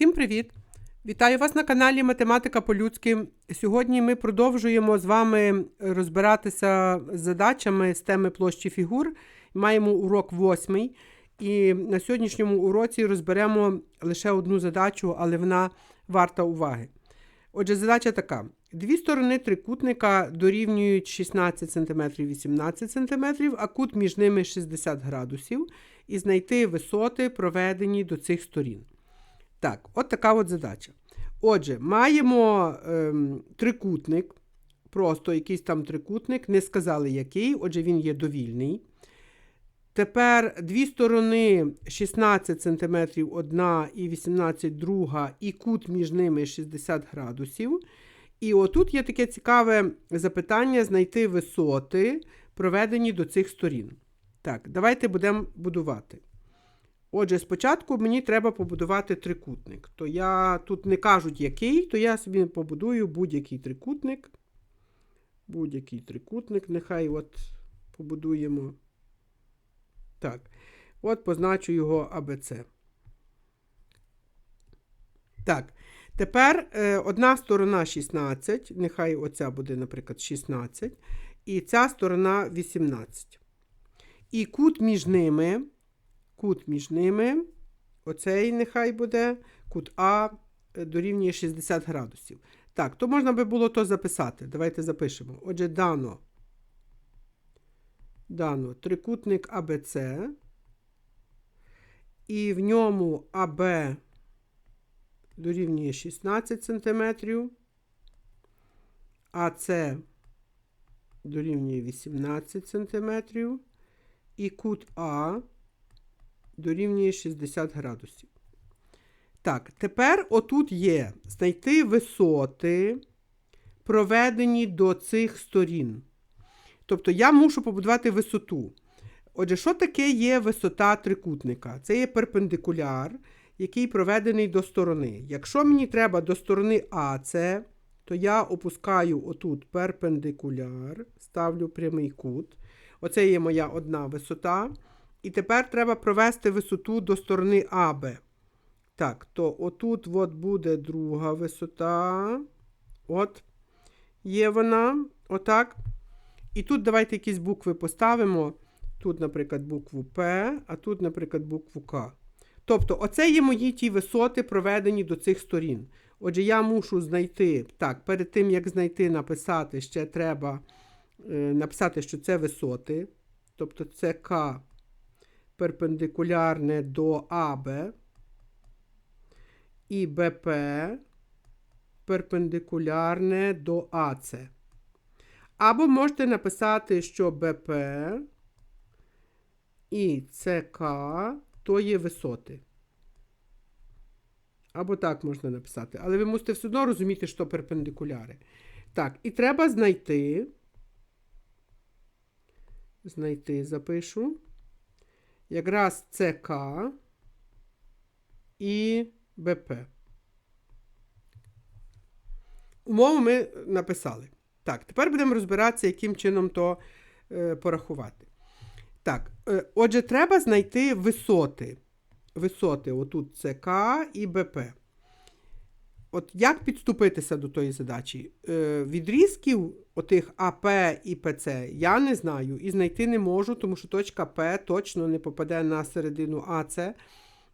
Всім привіт! Вітаю вас на каналі Математика по-людськи. Сьогодні ми продовжуємо з вами розбиратися з задачами з теми площі фігур. Маємо урок восьмий. І на сьогоднішньому уроці розберемо лише одну задачу, але вона варта уваги. Отже, задача така: дві сторони трикутника дорівнюють 16 см 18 см, а кут між ними 60 градусів, і знайти висоти, проведені до цих сторін. Так, от така от задача. Отже, маємо ем, трикутник, просто якийсь там трикутник, не сказали який, отже, він є довільний. Тепер дві сторони 16 см одна і 18 друга, і кут між ними 60 градусів. І отут є таке цікаве запитання: знайти висоти, проведені до цих сторін. Так, давайте будемо будувати. Отже, спочатку мені треба побудувати трикутник. То я тут не кажуть, який, то я собі побудую будь-який трикутник. Будь-який трикутник, нехай от побудуємо. Так, от позначу його АБЦ. Так, тепер е, одна сторона 16, нехай оця буде, наприклад, 16, і ця сторона 18. І кут між ними кут між ними, оцей нехай буде, кут А е, дорівнює 60 градусів. Так, то можна би було то записати. Давайте запишемо. Отже, дано. Дано трикутник АБЦ. І в ньому АБ дорівнює 16 см, АЦ дорівнює 18 см, і кут А дорівнює 60 градусів. Так, тепер отут є знайти висоти, проведені до цих сторін. Тобто я мушу побудувати висоту. Отже, що таке є висота трикутника? Це є перпендикуляр, який проведений до сторони. Якщо мені треба до сторони АЦ, то я опускаю отут перпендикуляр, ставлю прямий кут. Оце є моя одна висота. І тепер треба провести висоту до сторони АБ. Так, то отут от буде друга висота. От, є вона. Отак. І тут давайте якісь букви поставимо. Тут, наприклад, букву П, а тут, наприклад, букву К. Тобто, оце є мої ті висоти, проведені до цих сторін. Отже, я мушу знайти. Так, перед тим, як знайти, написати, ще треба е, написати, що це висоти. Тобто це К перпендикулярне до АБ і БП перпендикулярне до АЦ. Або можете написати, що БП і ЦК то є висоти. Або так можна написати. Але ви мусите все одно розуміти, що перпендикуляри. Так, і треба знайти. Знайти, запишу якраз ЦК і БП. Умову ми написали. Так, тепер будемо розбиратися, яким чином то е, порахувати. Так, е, отже, треба знайти висоти. Висоти, отут ЦК і БП. От як підступитися до тої задачі? Е, Відрізків отих АП і ПЦ я не знаю і знайти не можу, тому що точка П точно не попаде на середину АЦ,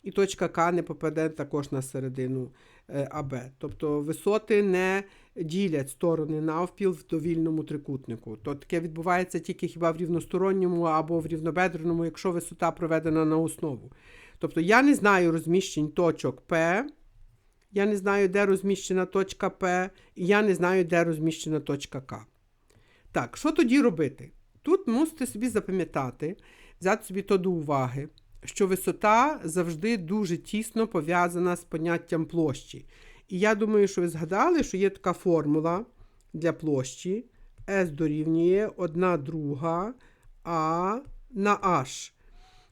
і точка К не попаде також на середину е, АБ. Тобто висоти не ділять сторони навпіл в довільному трикутнику. То таке відбувається тільки хіба в рівносторонньому або в рівнобедреному, якщо висота проведена на основу. Тобто я не знаю розміщень точок П. Я не знаю, де розміщена точка П, і я не знаю, де розміщена точка К. Так, що тоді робити? Тут мусите собі запам'ятати, взяти собі то до уваги, що висота завжди дуже тісно пов'язана з поняттям площі. І я думаю, що ви згадали, що є така формула для площі S дорівнює 1 друга А на H.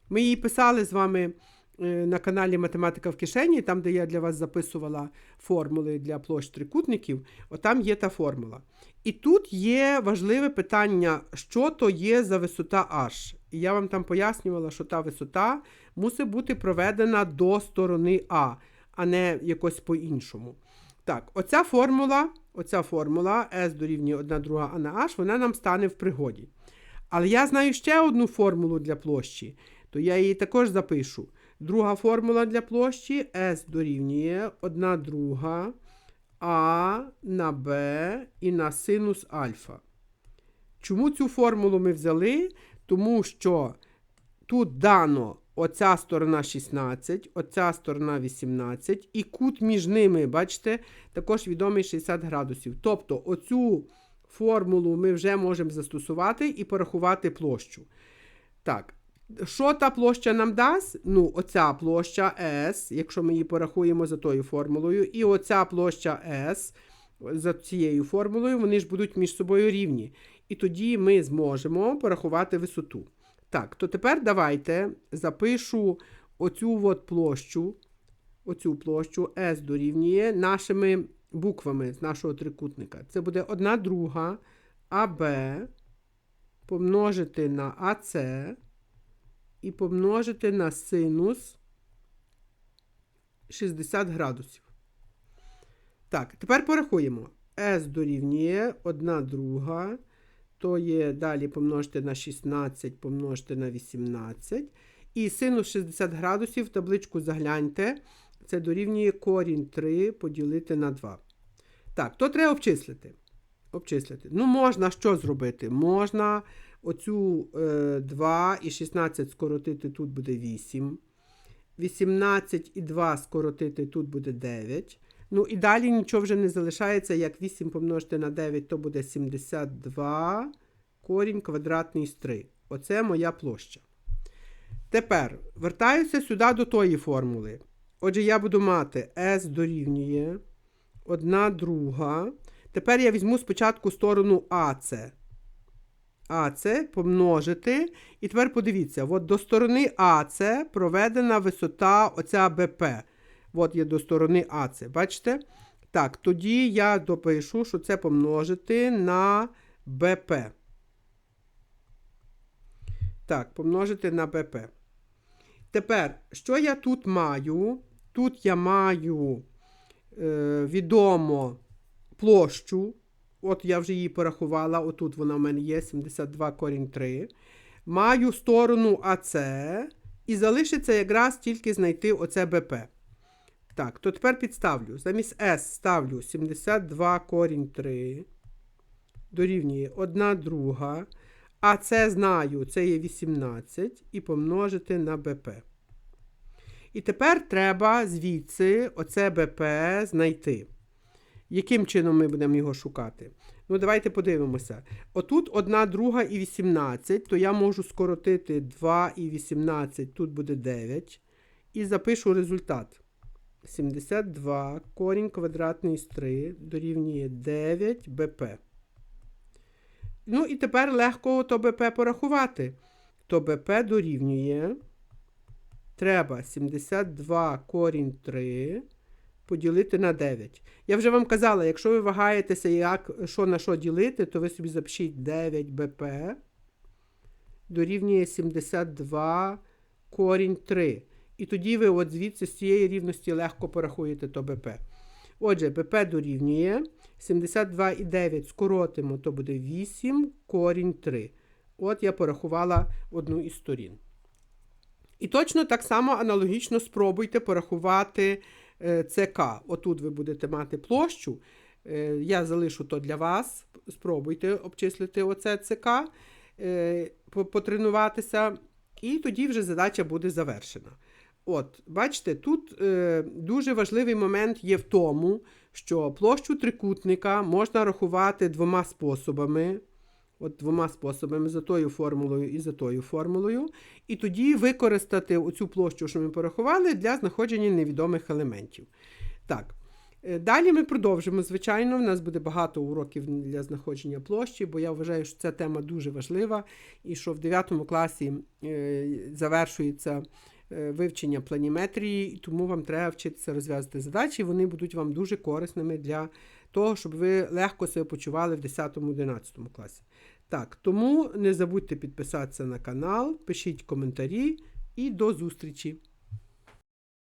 Ми її писали з вами. Е, на каналі Математика в кишені, там, де я для вас записувала формули для площ трикутників, отам є та формула. І тут є важливе питання, що то є за висота H. І я вам там пояснювала, що та висота мусить бути проведена до сторони А. а не якось по-іншому. Так, оця формула, оця формула S дорівнює 1 друга А на H, вона нам стане в пригоді. Але я знаю ще одну формулу для площі, то я її також запишу. Друга формула для площі S дорівнює 1 друга А на Б і на синус альфа. Чому цю формулу ми взяли? Тому що тут дано оця сторона 16, оця сторона 18, і кут між ними, бачите, також відомий 60 градусів. Тобто оцю формулу ми вже можемо застосувати і порахувати площу. Так, що та площа нам дасть? Ну, оця площа S, якщо ми її порахуємо за тою формулою, і оця площа S за цією формулою, вони ж будуть між собою рівні. І тоді ми зможемо порахувати висоту. Так, то тепер давайте запишу оцю от площу, оцю площу S дорівнює нашими буквами з нашого трикутника. Це буде 1 друга АБ помножити на АС і помножити на синус 60 градусів. Так, тепер порахуємо. S дорівнює 1 друга, то є далі помножити на 16, помножити на 18. І синус 60 градусів в табличку загляньте. Це дорівнює корінь 3 поділити на 2. Так, то треба обчислити. Обчислити. Ну, можна що зробити? Можна оцю е, 2 і 16 скоротити, тут буде 8. 18 і 2 скоротити, тут буде 9. Ну і далі нічого вже не залишається, як 8 помножити на 9, то буде 72 корінь квадратний з 3. Оце моя площа. Тепер вертаюся сюди до тої формули. Отже, я буду мати S дорівнює 1 друга. Тепер я візьму спочатку сторону АС. АС помножити. І тепер подивіться, от до сторони АС проведена висота оця БП. От є до сторони АС. Бачите? Так, тоді я допишу, що це помножити на БП. Так, помножити на БП. Тепер, що я тут маю? Тут я маю е, відомо площу. От я вже її порахувала. Отут вона в мене є 72 корінь 3. Маю сторону АС. І залишиться якраз тільки знайти оце БП. Так, то тепер підставлю. Замість S ставлю 72 корінь 3. Дорівнює 1 друга. А це знаю, це є 18. І помножити на БП. І тепер треба звідси оце БП знайти. Яким чином ми будемо його шукати? Ну, давайте подивимося. Отут 1 друга і 18, то я можу скоротити 2 і 18, тут буде 9. І запишу результат. 72 корінь квадратний з 3 дорівнює 9 БП. Ну і тепер легко то БП порахувати. То БП дорівнює. Треба 72 корінь 3 поділити на 9. Я вже вам казала, якщо ви вагаєтеся, як, що на що ділити, то ви собі запишіть 9 БП дорівнює 72 корінь 3. І тоді ви от звідси з цієї рівності легко порахуєте то БП. Отже, БП дорівнює 72,9 скоротимо, то буде 8 корінь 3. От я порахувала одну із сторін. І точно так само аналогічно спробуйте порахувати ЦК. Отут ви будете мати площу. Е, я залишу то для вас. Спробуйте обчислити оце ЦК, е, потренуватися, і тоді вже задача буде завершена. От, бачите, тут е, дуже важливий момент є в тому, що площу трикутника можна рахувати двома способами. От двома способами, за тою формулою і за тою формулою. І тоді використати оцю площу, що ми порахували, для знаходження невідомих елементів. Так. е, Далі ми продовжимо. Звичайно, в нас буде багато уроків для знаходження площі, бо я вважаю, що ця тема дуже важлива, і що в 9 класі е, завершується е, вивчення планіметрії, і тому вам треба вчитися розв'язати задачі. Вони будуть вам дуже корисними для того, щоб ви легко себе почували в 10-11 класі. Так, тому не забудьте підписатися на канал, пишіть коментарі і до зустрічі!